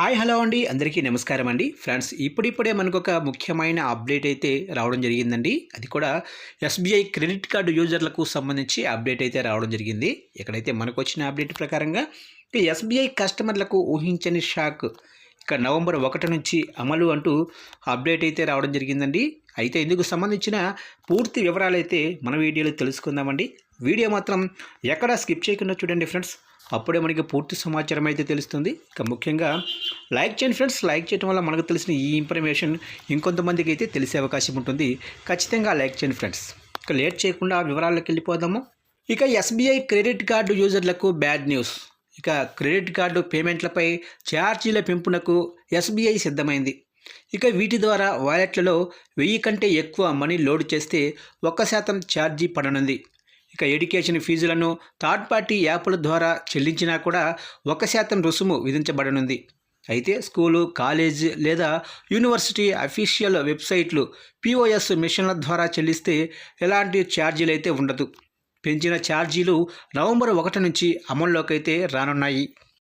Hi hello అండి. అందరికీ నమస్కారం అండి. ఫ్రెండ్స్ ఇప్పుడిప్పుడే మనకు ఒక ముఖ్యమైన అప్డేట్ అయితే రావడం జరిగిందండి. అది కూడా ఎస్బీఐ క్రెడిట్ కార్డు యూజర్లకు సంబంధించి అప్డేట్ అయితే రావడం జరిగింది. ఇక్కడైతే మనకు వచ్చిన అప్డేట్ ప్రకారంగా ఎస్బీఐ కస్టమర్లకు ఊహించని షాక్ ఇక నవంబర్ ఒకటి నుంచి అమలు అంటూ అప్డేట్ అయితే రావడం జరిగిందండి. అయితే ఇందుకు సంబంధించిన పూర్తి వివరాలు అయితే మన వీడియోలో తెలుసుకుందామండి. వీడియో మాత్రం ఎక్కడా స్కిప్ చేయకుండా చూడండి ఫ్రెండ్స్. అప్పుడే మనకి పూర్తి సమాచారం అయితే తెలుస్తుంది. ఇక ముఖ్యంగా లైక్ చేయండి ఫ్రెండ్స్. లైక్ చేయడం వల్ల మనకు తెలిసిన ఈ ఇన్ఫర్మేషన్ ఇంకొంతమందికి అయితే తెలిసే అవకాశం ఉంటుంది. ఖచ్చితంగా లైక్ చేయండి ఫ్రెండ్స్. ఇక లేట్ చేయకుండా వివరాల్లోకి వెళ్ళిపోదాము. ఇక ఎస్బీఐ క్రెడిట్ కార్డు యూజర్లకు బ్యాడ్ న్యూస్. ఇక క్రెడిట్ కార్డు పేమెంట్లపై ఛార్జీల పెంపునకు ఎస్బీఐ సిద్ధమైంది. ఇక వీటి ద్వారా వాలెట్లలో వెయ్యి కంటే ఎక్కువ మనీ లోడ్ చేస్తే ఒక్క శాతం ఛార్జీ పడనుంది. ఇక ఎడ్యుకేషన్ ఫీజులను థర్డ్ పార్టీ యాప్ల ద్వారా చెల్లించినా కూడా ఒక శాతం రుసుము విధించబడనుంది. అయితే స్కూలు కాలేజ్ లేదా యూనివర్సిటీ అఫీషియల్ వెబ్సైట్లు పిఓఎస్ మిషన్ల ద్వారా చెల్లిస్తే ఎలాంటి ఛార్జీలు అయితే ఉండదు. పెంచిన ఛార్జీలు నవంబర్ ఒకటి నుంచి అమల్లోకి అయితే రానున్నాయి.